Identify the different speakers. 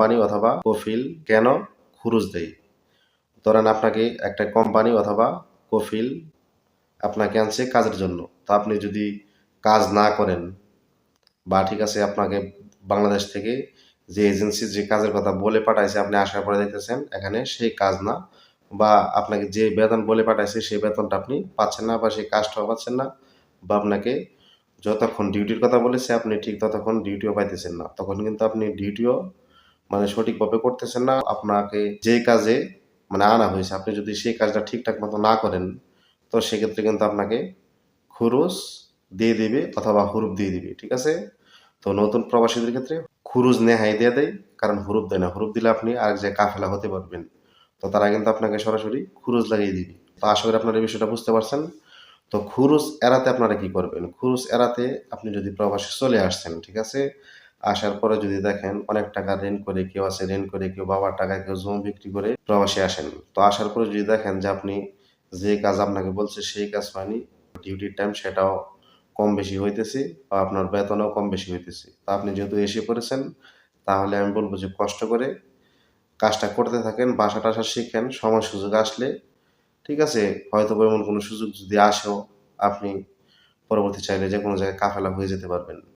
Speaker 1: Company অথবা কফিল কেন খুরুজ দেয়? ধরেন আপনাকে একটা কোম্পানি অথবা কফিল আপনাকে আনছে কাজের জন্য। তা আপনি যদি কাজ না করেন বা ঠিক আছে, আপনাকে বাংলাদেশ থেকে যে এজেন্সি যে কাজের কথা বলে পাঠাইছে, আপনি আসার পরে দেখতেছেন এখানে সেই কাজ না বা আপনাকে যে বেতন বলে পাঠাইছে সেই বেতনটা আপনি পাচ্ছেন না বা সেই কাজটাও পাচ্ছেন না বা আপনাকে যতক্ষণ ডিউটির কথা বলেছে, আপনি ঠিক ততক্ষণ ডিউটিও পাইতেছেন না। তখন কিন্তু আপনি ডিউটিও মানে সঠিকভাবে করতেছেন না, আপনাকে যে কাজে মানে আনা হয়েছে, আপনি যদি সেই কাজটা ঠিকঠাক মতো না করেন, তো সেক্ষেত্রে কিন্তু আপনাকে খুরুজ দিয়ে দিবে অথবা হুরুপ দিয়ে দিবে, ঠিক আছে? তো নতুন প্রবাসীদের ক্ষেত্রে খুরুজ নেহাই দিয়ে দেয়, কারণ হুরুপ দেয় না। হুরুপ দিলে আপনি আরেক জায়গায় কাফেলা হতে পারবেন, তো তারা কিন্তু আপনাকে সরাসরি খুরুজ লাগিয়ে দিবে। তো আশা করি আপনারা এই বিষয়টা বুঝতে পারছেন। তো খুরুজ এড়াতে আপনারা কি করবেন? খুরুজ এড়াতে আপনি যদি প্রবাসী চলে আসছেন, ঠিক আছে? আসার পরে যদি দেখেন অনেক টাকা রেন্ট করে কেউ আছে রেন্ট করে কেউ বাবার টাকায় কেউ জমি বিক্রি করে প্রবাসী আসেন। তো আসার পরে যদি দেখেন যে আপনি যে কাজ আপনাকে বলছে সেই কাজ হয়নি ডিউটির টাইম সেটাও কম বেশি হইতেছে বা আপনার বেতনও কম বেশি হইতেছে। তা আপনি যেহেতু এসে পড়েছেন, তাহলে আমি বলব যে কষ্ট করে কাজটা করতে থাকেন, বাসা টাসা শিখেন, সময় সুযোগ আসলে, ঠিক আছে? হয়তো এমন কোনো সুযোগ যদি আসেও, আপনি পরবর্তী চাইলে যে কোনো জায়গায় কাফেলা হয়ে যেতে পারবেন।